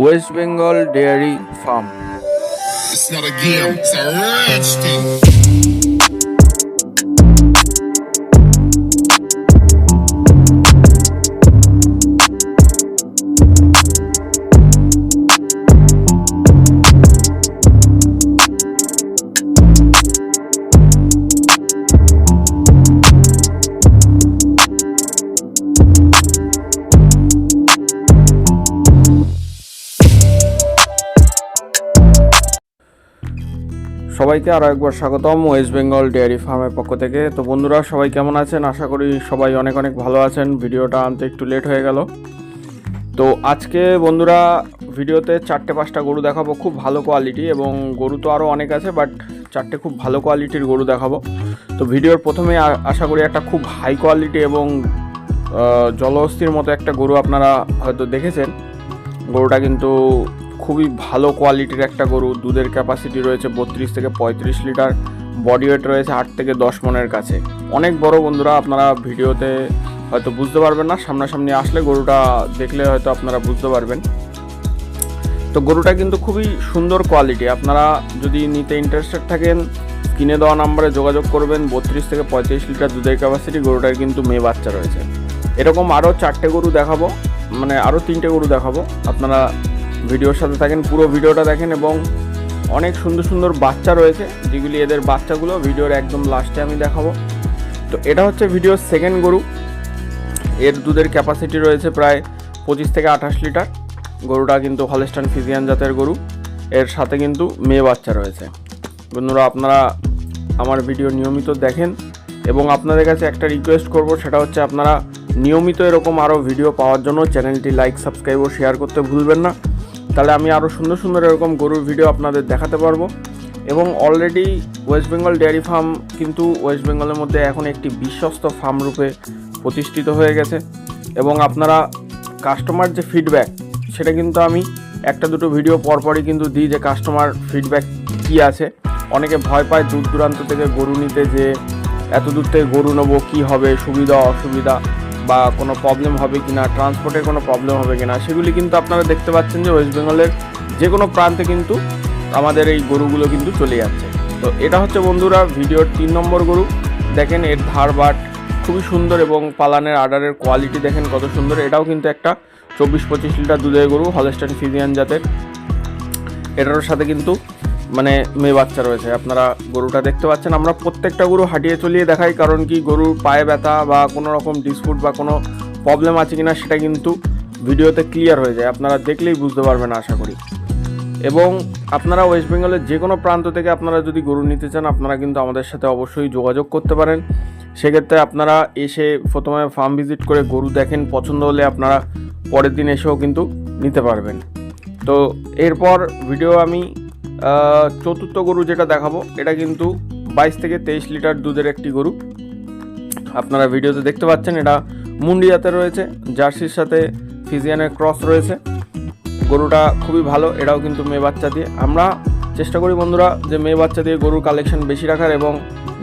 West Bengal dairy farm It's not a game, it's a rich thing. সবাইকে আরও একবার স্বাগতম ওয়েস্ট বেঙ্গল ডেয়ারি ফার্মের পক্ষ থেকে। তো বন্ধুরা, সবাই কেমন আছেন? আশা করি সবাই অনেক অনেক ভালো আছেন। ভিডিওটা আনতে একটু লেট হয়ে গেল। তো আজকে বন্ধুরা, ভিডিওতে চারটে পাঁচটা গরু দেখাবো। খুব ভালো কোয়ালিটি এবং গরু তো আরও অনেক আছে বাট চারটে খুব ভালো কোয়ালিটির গরু দেখাবো। তো ভিডিওর প্রথমে আশা করি একটা খুব হাই কোয়ালিটি এবং জলহস্তির মতো একটা গরু আপনারা হয়তো দেখেছেন। গরুটা কিন্তু খুবই ভালো কোয়ালিটির একটা গরু। দুধের ক্যাপাসিটি রয়েছে বত্রিশ থেকে পঁয়ত্রিশ লিটার। বডি ওয়েট রয়েছে আট থেকে দশ মনের কাছে। অনেক বড় বন্ধুরা আপনারা ভিডিওতে হয়তো বুঝতে পারবেন না, সামনাসামনি আসলে গরুটা দেখলে হয়তো আপনারা বুঝতে পারবেন। তো গরুটা কিন্তু খুবই সুন্দর কোয়ালিটি আপনারা যদি নিতে ইন্টারেস্টেড থাকেন কিনে দেওয়া নাম্বারে যোগাযোগ করবেন, বত্রিশ থেকে পঁয়ত্রিশ লিটার দুধের ক্যাপাসিটি গরুটার কিন্তু মেয়ে বাচ্চা রয়েছে। এরকম আরও চারটে গরু দেখাবো মানে আরও তিনটে গরু দেখাবো। আপনারা ভিডিওর সাথে থাকেন, পুরো ভিডিওটা দেখেন এবং অনেক সুন্দর সুন্দর বাচ্চা রয়েছে, যেগুলি এদের বাচ্চাগুলো ভিডিওর একদম লাস্টে আমি দেখাবো। তো এটা হচ্ছে ভিডিওর সেকেন্ড গরু। এর দুধের ক্যাপাসিটি রয়েছে প্রায় পঁচিশ থেকে আঠাশ লিটার। গরুটা কিন্তু হলেস্টান ফিজিয়ান জাতের গরু। এর সাথে কিন্তু মেয়ে বাচ্চা রয়েছে। বন্ধুরা, আপনারা আমার ভিডিও নিয়মিত দেখেন এবং আপনাদের কাছে একটা রিকোয়েস্ট করব, সেটা হচ্ছে আপনারা নিয়মিত এরকম আরও ভিডিও পাওয়ার জন্য চ্যানেলটি লাইক সাবস্ক্রাইব ও শেয়ার করতে ভুলবেন না। তাহলে আমি আরও সুন্দর সুন্দর এরকম গরুর ভিডিও আপনাদের দেখাতে পারব। এবং already West Bengal dairy farm কিন্তু ওয়েস্ট বেঙ্গলের মধ্যে এখন একটি বিশ্বস্ত ফার্ম রূপে প্রতিষ্ঠিত হয়ে গেছে। এবং আপনারা কাস্টমার যে ফিডব্যাক সেটা কিন্তু আমি একটা দুটো ভিডিও পরপরই কিন্তু দিই যে কাস্টমার ফিডব্যাক কী আছে। অনেকে ভয় পায় দূর দূরান্ত থেকে গরু নিতে যে এত দূর থেকে গরু নেব, কী হবে, সুবিধা, অসুবিধা। বা কোনো প্রবলেম হবে কি না ট্রান্সপোর্টের কোনো প্রবলেম হবে কি না সেগুলি কিন্তু আপনারা দেখতে পাচ্ছেন যে ওয়েস্ট বেঙ্গলের যে কোনো প্রান্তে কিন্তু আমাদের এই গরুগুলো কিন্তু চলে যাচ্ছে। তো এটা হচ্ছে বন্ধুরা ভিডিওর তিন নম্বর গরু। দেখেন এর ধার বাট খুবই সুন্দর এবং পালানের আডারের কোয়ালিটি দেখেন কত সুন্দর। এটাও কিন্তু একটা চব্বিশ পঁচিশ লিটার দুধের গরু হলস্টাইন ফিজিয়ান জাতের। এটার সাথে কিন্তু মানে মেয়ে বাচ্চা রয়েছে, আপনারা গরুটা দেখতে পাচ্ছেন। আমরা প্রত্যেকটা গরু হাঁটিয়ে চলিয়ে দেখাই, কারণ কি গরুর পায়ে ব্যথা বা কোনো রকম ডিসপুট বা কোনো প্রবলেম আছে কিনা সেটা কিন্তু ভিডিওতে ক্লিয়ার হয়ে যায়। আপনারা দেখলেই বুঝতে পারবেন, আশা করি। এবং আপনারা ওয়েস্ট বেঙ্গলের যে কোনো প্রান্ত থেকে আপনারা যদি গরু নিতে চান, আপনারা কিন্তু আমাদের সাথে অবশ্যই যোগাযোগ করতে পারেন। সেক্ষেত্রে আপনারা এসে প্রথমে ফার্ম ভিজিট করে গরু দেখেন, পছন্দ হলে আপনারা পরের দিন এসেও কিন্তু নিতে পারবেন। তো এরপর ভিডিও আমি চতুর্থ গরু যেটা দেখাবো, এটা কিন্তু বাইশ থেকে তেইশ লিটার দুধের একটি গরু। আপনারা ভিডিওতে দেখতে পাচ্ছেন, এটা মুন্ডি জাতের রয়েছে, জার্সির সাথে ফিজিয়ানের ক্রস রয়েছে। গরুটা খুবই ভালো, এটাও কিন্তু মেয়ে বাচ্চা দিয়ে। আমরা চেষ্টা করি বন্ধুরা যে মেয়ে বাচ্চা দিয়ে গরুর কালেকশন বেশি রাখার এবং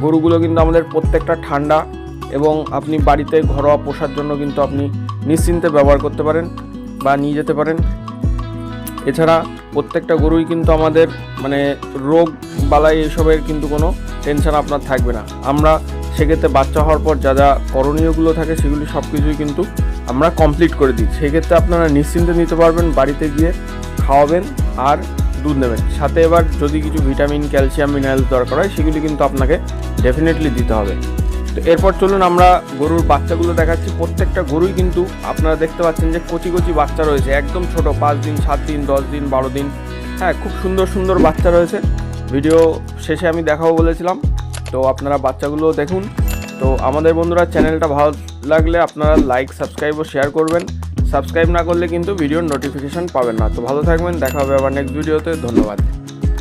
গরুগুলো কিন্তু আমাদের প্রত্যেকটা ঠান্ডা এবং আপনি বাড়িতে ঘরোয়া পোষার জন্য কিন্তু আপনি নিশ্চিন্তে ব্যবহার করতে পারেন বা নিয়ে যেতে পারেন। এছাড়া প্রত্যেকটা গরুই কিন্তু আমাদের মানে রোগ বালাই এসবের কিন্তু কোনো টেনশন আপনার থাকবে না। আমরা সেক্ষেত্রে বাচ্চা হওয়ার পর যা যা করণীয়গুলো থাকে সেগুলি সব কিছুই কিন্তু আমরা কমপ্লিট করে দিই। সেক্ষেত্রে আপনারা নিশ্চিন্তে নিতে পারবেন, বাড়িতে গিয়ে খাওয়াবেন আর দুধ নেবেন। সাথে এবার যদি কিছু ভিটামিন ক্যালসিয়াম মিনারেলস দরকার হয়, সেগুলি কিন্তু আপনাকে ডেফিনেটলি দিতে হবে। এরপর চলুন আমরা গরুর বাচ্চাগুলো দেখাচ্ছি। প্রত্যেকটা গরুই কিন্তু আপনারা দেখতে পাচ্ছেন যে কচি কচি বাচ্চা রয়েছে। একদম ছোট, পাঁচ দিন, সাত দিন, দশ দিন, বারো দিন। হ্যাঁ খুব সুন্দর সুন্দর বাচ্চা রয়েছে। ভিডিও শেষে আমি দেখাবো বলেছিলাম। তো আপনারা বাচ্চাগুলো দেখুন। তো আমাদের বন্ধুরা, চ্যানেলটা ভালো লাগলে আপনারা লাইক, সাবস্ক্রাইব ও শেয়ার করবেন। সাবস্ক্রাইব না করলে কিন্তু ভিডিওর নোটিফিকেশান পাবেন না। তো ভালো থাকবেন, দেখা হবে আবার নেক্সট ভিডিওতে ধন্যবাদ।